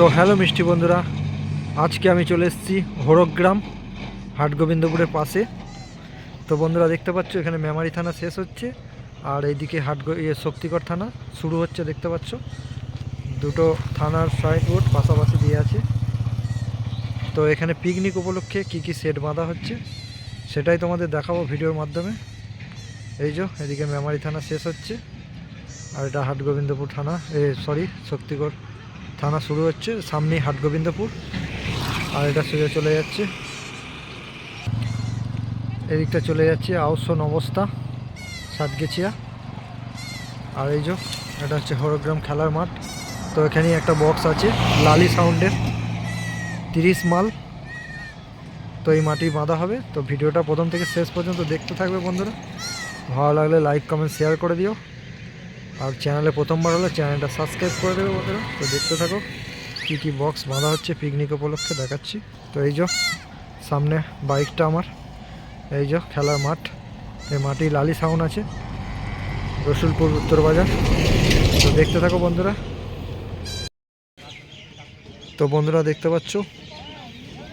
তো হ্যালো মিষ্টি বন্ধুরা, আজকে আমি চলে এসেছি হরগ্রাম, হাটগোবিন্দপুরের পাশে। তো বন্ধুরা দেখতে পাচ্ছ, এখানে মেমারি থানা শেষ হচ্ছে, আর এইদিকে হাট ইয়ে শক্তিগড় থানা শুরু হচ্ছে দেখতে পাচ্ছ। দুটো থানার সাইড রোড পাশাপাশি দিয়ে আছে। তো এখানে পিকনিক উপলক্ষে কি কি সেট বাঁধা হচ্ছে, সেটাই তোমাদের দেখাবো ভিডিওর মাধ্যমে। এই যে, এদিকে মেমারি থানা শেষ হচ্ছে, আর এটা হাটগোবিন্দপুর থানা, এ সরি শক্তিগড় থানা শুরু হচ্ছে, সামনেই হাটগোবিন্দপুর। আর এটা সোজা চলে যাচ্ছে। এদিকটা চলে যাচ্ছে আউসন অবস্থা সাতগেছিয়া। আর এই যে, এটা হচ্ছে হরগ্রাম খেলার মাঠ। তো এখানেই একটা বক্স আছে, লালি সাউন্ডের। তিরিশ মাল। তো এই মাটি বাঁধা হবে। তো ভিডিওটা প্রথম থেকে শেষ পর্যন্ত দেখতে থাকবে বন্ধুরা। ভালো লাগলে লাইক কমেন্ট শেয়ার করে দিও। আর চ্যানেলে প্রথমবার হলে চ্যানেলটা সাবস্ক্রাইব করে দেবে বন্ধুরা। তো দেখতে থাকো, কী কী বক্স বাঁধা হচ্ছে পিকনিক উপলক্ষে দেখাচ্ছি। তো এই যে, সামনে বাইকটা আমার। এই যে, খেলার মাঠ। এই মাটি লালি সাউন্ড আছে, রসুলপুর উত্তর বাজার। তো দেখতে থাকো বন্ধুরা। তো বন্ধুরা, দেখতে পাচ্ছ?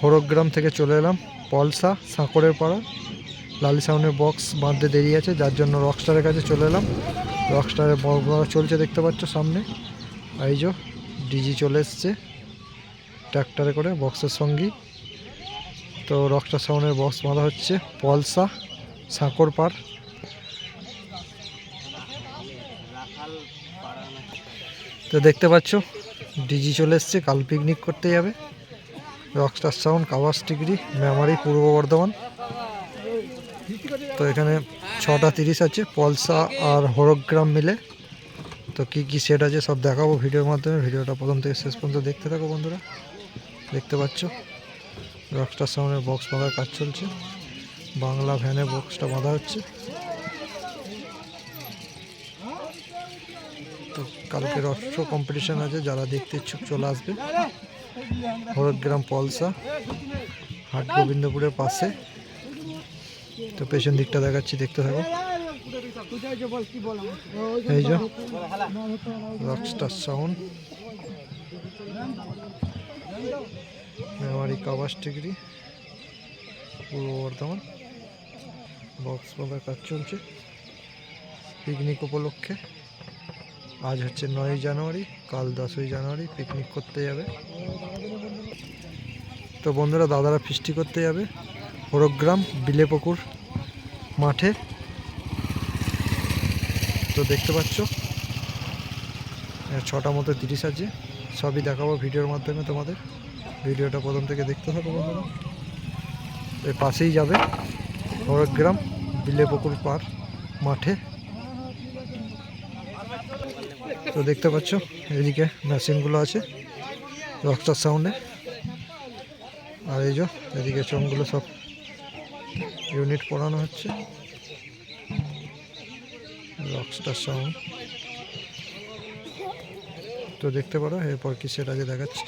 হরগ্রাম থেকে চলে এলাম, পলসা, সাঁকড়ের পাড়া। লালি সাউন্ডের বক্স বাঁধতে দেরি আছে, যার জন্য রকস্টারের কাছে চলে এলাম। রকস্টারের বাঁধা চলছে, দেখতে পাচ্ছ সামনে। এই ডিজি চলে এসছে ট্র্যাক্টরে করে, বক্সের সঙ্গেই তো রকস্টার সাউন্ডের বক্স বাঁধা হচ্ছে, পলসা সাঁকড় পাড় তো দেখতে পাচ্ছ ডিজি চলে এসছে, কাল পিকনিক করতে যাবে। রকস্টার সাউন্ড কাওয়াস ডিগ্রি মেমারি পূর্ব বর্ধমান। তো এখানে ছটা তিরিশ আছে, পলসা আর হরগ্রাম মিলে। তো কি কি সেট আছে সব দেখাবো ভিডিওর মাধ্যমে। ভিডিওটা প্রথম থেকে শেষ পর্যন্ত দেখতে থাকো বন্ধুরা। দেখতে পাচ্ছ? রকস্টার সামনে বক্স বাঁধার কাজ চলছে। বাংলা ভ্যানে বক্সটা বাঁধা হচ্ছে। তো কালকে রস্য কম্পিটিশন আছে, যারা দেখতে ইচ্ছুক চলে আসবে। হরগ্রাম, পলসা, হাট গোবিন্দপুরের পাশে। তো পেছন দিকটা দেখাচ্ছি, দেখতে থাকো। এই যে রকস্টার সাউন্ড মেমারি কাবাস ডিগ্রি পূর্ব বর্ধমান। বক্স বাঁধার কাজ চলছে। পিকনিক উপলক্ষে। আজ হচ্ছে নয়ই জানুয়ারি, কাল দশই জানুয়ারি পিকনিক করতে যাবে। তো বন্ধুরা, দাদারা ফিস্টি করতে যাবে। হরগ্রাম বিলেপুকুর। মাঠে। তো দেখতে পাচ্ছ ছটা মতো তিরিশ আছে। সবই দেখাবো ভিডিওর মাধ্যমে তোমাদের। ভিডিওটা প্রথম থেকে দেখতে থাকো বন্ধুরা। এর পাশেই যাবে হরগ্রাম বিলেপুকুর পার মাঠে। তো দেখতে পাচ্ছ, এদিকে মেশিনগুলো আছে রক্তার সাউন্ডে। আর এই যে, এদিকে চোঙগুলো সব ইউনিট পড়ানো হচ্ছে। রকস্টার সাউন্ড তো দেখতে পারো, এরপর কি সেটা যে দেখাচ্ছি।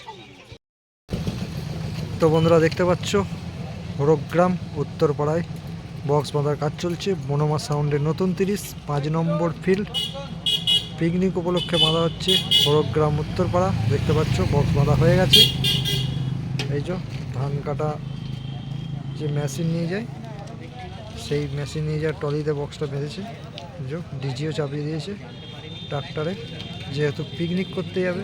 তো বন্ধুরা, দেখতে পাচ্ছ হরগ্রাম উত্তরপাড়ায় বক্স বাঁধার কাজ চলছে। বনমা সাউন্ডের নতুন তিরিশ, পাঁচ নম্বর ফিল্ড পিকনিক উপলক্ষে বাঁধা হচ্ছে হরগ্রাম উত্তরপাড়া। দেখতে পাচ্ছ বক্স বাঁধা হয়ে গেছে। এই যে ধান কাটা যে মেশিন নিয়ে যায় সেই মেশিন নিয়ে যাওয়ার টলিতে বক্সটা বেঁধেছে। যে ডিজিও চাপিয়ে দিয়েছে ট্রাক্টরে। যেহেতু পিকনিক করতে যাবে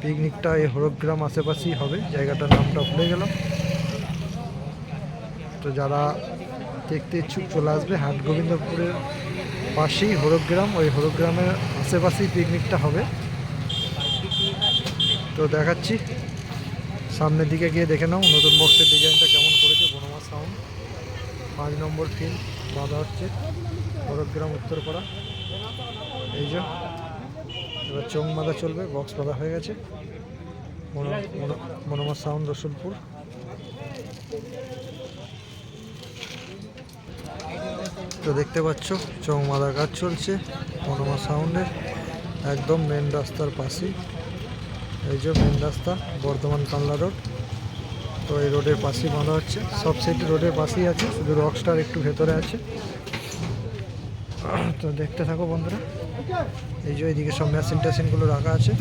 পিকনিকটা এই হরগ্রাম আশেপাশেই হবে, জায়গাটার নামটা ভুলে গেলাম। তো যারা দেখতে ইচ্ছুক চলে আসবে হাট গোবিন্দপুরের পাশেই হরগ্রাম, ওই হরগ্রামের আশেপাশেই পিকনিকটা হবে। তো দেখাচ্ছি, সামনের দিকে গিয়ে দেখে নাও নতুন বক্সের ডিজাইনটা কেমন পাঁচ নম্বর ফিল্ড বাঁধা হচ্ছে হরগ্রাম উত্তরপাড়া। এই যে, এবার চোং বাঁধা চলবে বক্স বাঁধা হয়ে গেছে। মনো- মনো- মনোমা সাউন্ড রসুলপুর। তো দেখতে পাচ্ছ, চোং বাঁধার কাজ চলছে মনোমা সাউন্ডের একদম মেন রাস্তার পাশেই। এই যে মেন রাস্তা বর্ধমান কানলা রোড তো এই রোডের পাশেই বাঁধা হচ্ছে। সব সেট রোডের পাশেই আছে, শুধু রকস্টার একটু ভেতরে আছে। তো দেখতে থাকো বন্ধুরা। এই যে এইদিকে সব মেশিন টেশিনগুলো রাখা আছে।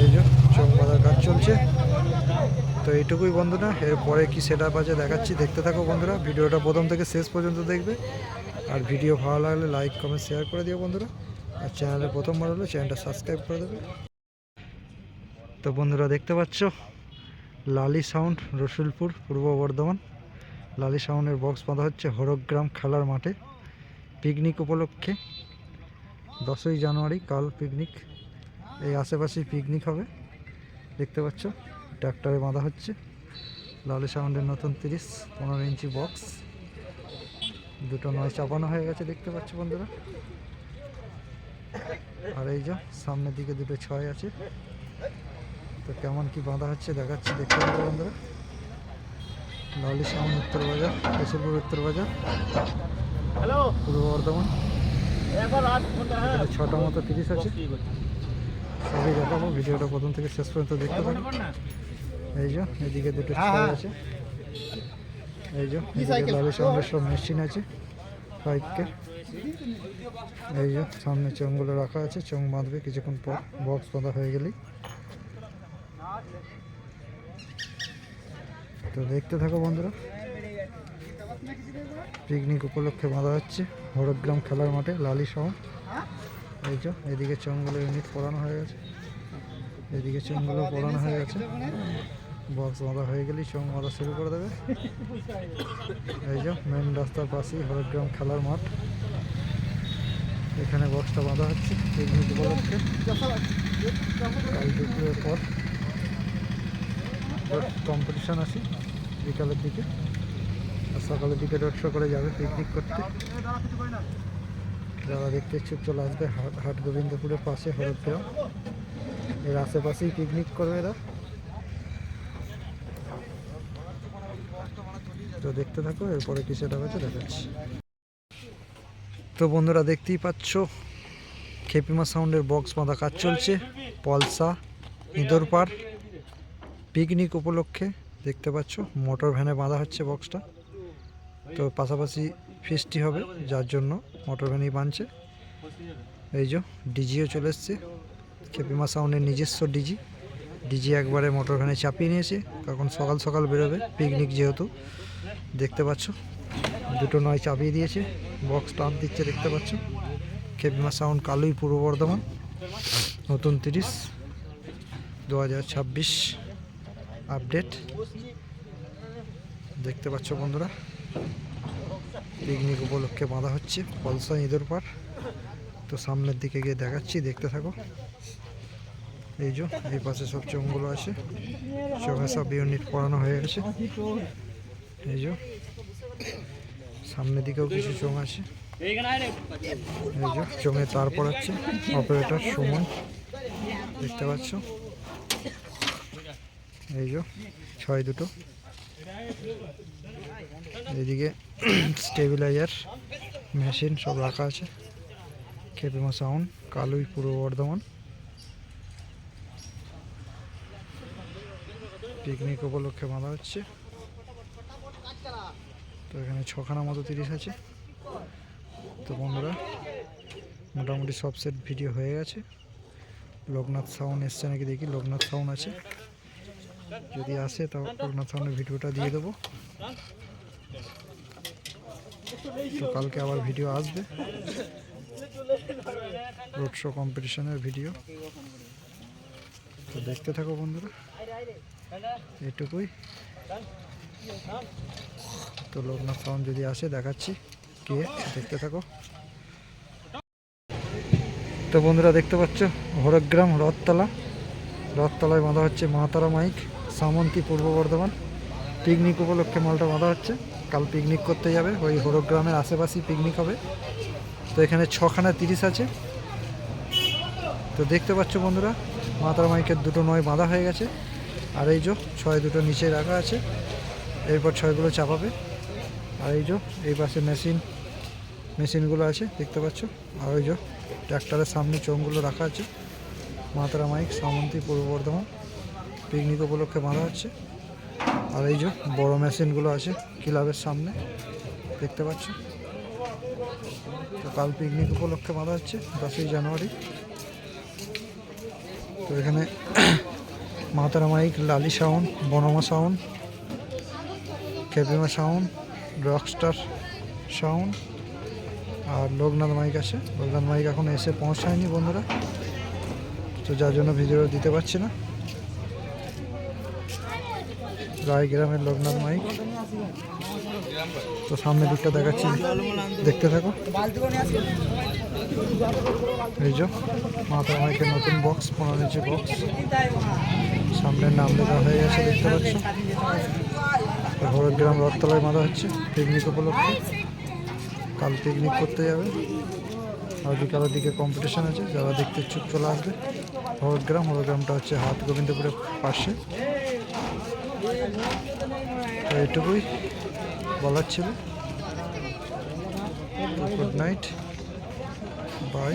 এই যে চলছে। তো এইটুকুই বন্ধুরা, এরপরে কি সেট আপ আছে দেখাচ্ছি। দেখতে থাকো বন্ধুরা, ভিডিওটা প্রথম থেকে শেষ পর্যন্ত দেখবে। আর ভিডিও ভালো লাগলে লাইক কমেন্ট শেয়ার করে দিও বন্ধুরা। আর চ্যানেলে প্রথমবার হলে চ্যানেলটা সাবস্ক্রাইব করে দেবে। তো বন্ধুরা, দেখতে পাচ্ছ? লালি সাউন্ড, রসুলপুর, পূর্ব বর্ধমান। লালি সাউন্ডের বক্স বাঁধা হচ্ছে হরগ্রাম খেলার মাঠে। পিকনিক উপলক্ষে দশই জানুয়ারি, কাল পিকনিক। এই আশেপাশেই পিকনিক হবে, দেখতে পাচ্ছ। ট্র্যাক্টরে বাঁধা হচ্ছে। লালি সাউন্ডের নতুন তিরিশ, পনেরো ইঞ্চি বক্স। দুটো নয় চাপানো হয়ে গেছে, দেখতে পাচ্ছ বন্ধুরা। আর এই যা, সামনের দিকে দুটো ছয় আছে। তো কেমন কি বাঁধা হচ্ছে দেখাচ্ছি দেখতে পাবো বন্ধুরা। লালি সাউন্ড উত্তর বাজার কেশরপুর উত্তর বাজার হ্যালো পূর্ব বর্ধমান। হ্যাঁ। ছটা মতো তিরিশ আছে। সবই দেখাবো ভিডিওটা প্রথম থেকে শেষ পর্যন্ত দেখতে পাবো এই যে এদিকে দুটো হ্যাঁ, হ্যাঁ। আছে। এই যে এদিকে লালি সাউন্ডের সব মেশিন আছে ফাইভকে এই যে সামনে চোঙগুলো রাখা আছে চোঙ বাঁধবে কিছুক্ষণ পর বক্স বাঁধা হয়ে গেলেই। তো দেখতে থাকো বন্ধুরা। পিকনিক উপলক্ষে বাঁধা হচ্ছে। হরগ্রাম খেলার মাঠে লালি সাউন্ড এই যে, এদিকে চঙ্গলের ইউনিট পড়ানো হয়ে গেছে। এদিকে চোঙগুলো পড়ানো হয়ে গেছে। বক্স বাঁধা হয়ে গেলেই চোঙ বাঁধা শুরু করে দেবে। এই যে মেন রাস্তার পাশেই হরগ্রাম খেলার মাঠ। এখানে বক্সটা বাঁধা হচ্ছে পিকনিক উপলক্ষে। কাল দুপুরের পর কম্পিটিশান আছে। বিকালের দিকে। আর সকালের দিকে রোড শো করে যাবে পিকনিক করতে। যারা দেখতে ইচ্ছুক চলে আসবে। হাট হাট গোবিন্দপুরের পাশে হরগ্রাম এর আশেপাশেই পিকনিক করবে এরা। তো দেখতে থাকো, এরপরে কি সেটা হচ্ছে দেখাচ্ছি। তো বন্ধুরা, দেখতেই পাচ্ছ, খেপিমা সাউন্ডের বক্স বাঁধা কাজ চলছে। পলসা ইঁদরপাড় পিকনিক উপলক্ষে দেখতে পাচ্ছ, মোটর ভ্যানে বাঁধা হচ্ছে বক্সটা তো পাশাপাশি ফিস্টি হবে, যার জন্য মোটর ভ্যানই বাঁধছে। এই যে, ডিজিও চলে এসছে। খেপিমা সাউন্ডের নিজস্ব ডিজি। ডিজি একবারে মোটর ভ্যানে চাপিয়ে নিয়েছে। তখন সকাল সকাল বেরোবে, পিকনিক যেহেতু। দেখতে পাচ্ছ, দুটো নয় চাপিয়ে দিয়েছে। বক্স টান দিচ্ছে, দেখতে পাচ্ছ। খেপিমা সাউন্ড কালুই পূর্ব বর্ধমান। নতুন তিরিশ, দু হাজার ছাব্বিশ। আপডেট। দেখতে পাচ্ছ বন্ধুরা, পিকনিক উপলক্ষে বাঁধা হচ্ছে পলসা ইঁদুর পাড়। তো সামনের দিকে গিয়ে দেখাচ্ছি, দেখতে থাকো। এই যে, এই পাশে সব চোঙগুলো আছে। চোখে সব ইউনিট পড়ানো হয়ে গেছে। এই যে, সামনের দিকেও কিছু চোঙ আছে। এই যে, চোঙে তার পড়াচ্ছে অপারেটর সুমন। দেখতে পাচ্ছ? এই যে, ছয় দুটো। এইদিকে স্টেবিলাইজার, মেশিন সব রাখা আছে। খেপিমা সাউন্ড, কালুই পূর্ব বর্ধমান। পিকনিক উপলক্ষে বাঁধা হচ্ছে। তো এখানে ছখানা মতো তিরিশ আছে। তো বন্ধুরা, মোটামুটি সব সেট ভিডিও হয়ে গেছে। লোকনাথ সাউন্ড এসছে নাকি দেখি? লোকনাথ সাউন্ড আছে। যদি আসে, তাও লোকনাথ সাউন্ডের ভিডিওটা দিয়ে দেবো। তো কালকে আবার ভিডিও আসবে। রোড শো কম্পিটিশনের ভিডিও। তো দেখতে থাকো বন্ধুরা। এটুকুই। তো লোকনাথ সাউন্ড যদি আসে, দেখাচ্ছি কে, দেখতে থাকো। তো বন্ধুরা, দেখতে পাচ্ছ? হরগ্রাম রথতলা। রথতলায় বাঁধা হচ্ছে মাতারা মাইক, সামন্তী পূর্ব বর্ধমান। পিকনিক উপলক্ষে মালটা বাঁধা হচ্ছে। কাল পিকনিক করতে যাবে, ওই হরগ্রামের আশেপাশেই পিকনিক হবে। তো এখানে ছখানা তিরিশ আছে। তো দেখতে পাচ্ছ বন্ধুরা, মাতারা মাইকের দুটো নয় বাঁধা হয়ে গেছে। আর এই যে ছয় দুটো নিচে রাখা আছে, এরপর ছয়গুলো চাপাবে। আর এই যে এই পাশে মেশিন, মেশিনগুলো আছে, দেখতে পাচ্ছ। আর ওই যে ট্র্যাক্টরের সামনে চোঙগুলো রাখা আছে। মাতারা মাইক, সামন্তি পূর্ব বর্ধমান। পিকনিক উপলক্ষে বাঁধা হচ্ছে। আর এই যে বড় মেশিনগুলো আছে ক্লাবের সামনে, দেখতে পাচ্ছ? তো কাল পিকনিক উপলক্ষে বাঁধা হচ্ছে, দশই জানুয়ারি। তো এখানে মাতারা মাইক, লালি সাউন্ড, বনমা সাউন্ড কেপিমা সাউন্ড, রকস্টার সাউন্ড, আর লোকনাথ মাইক আছে। লোকনাথ মাইক এখন এসে পৌঁছায়নি বন্ধুরা। তো যার জন্য ভিডিও দিতে পারছি না। রায় গ্রামের লোকনাথ মাইক। তো সামনে দিকটা দেখাচ্ছি। দেখতে থাকো। এই যে মাতা মাইকের নতুন বক্স পনেরো ইঞ্চি বক্স সামনের নাম লেখা হয়ে গেছে, দেখতে পাচ্ছ? হরগ্রাম রথতলায় মারা হচ্ছে, পিকনিক উপলক্ষে। কাল পিকনিক করতে যাবে। আর বিকালের দিকে কম্পিটিশন আছে, যারা দেখতে ইচ্ছুক চলে আসবে। হরগ্রাম হরগ্রামটা হচ্ছে হাত গোবিন্দপুরের পাশে। এটুকুই বলার ছিল। Good night bye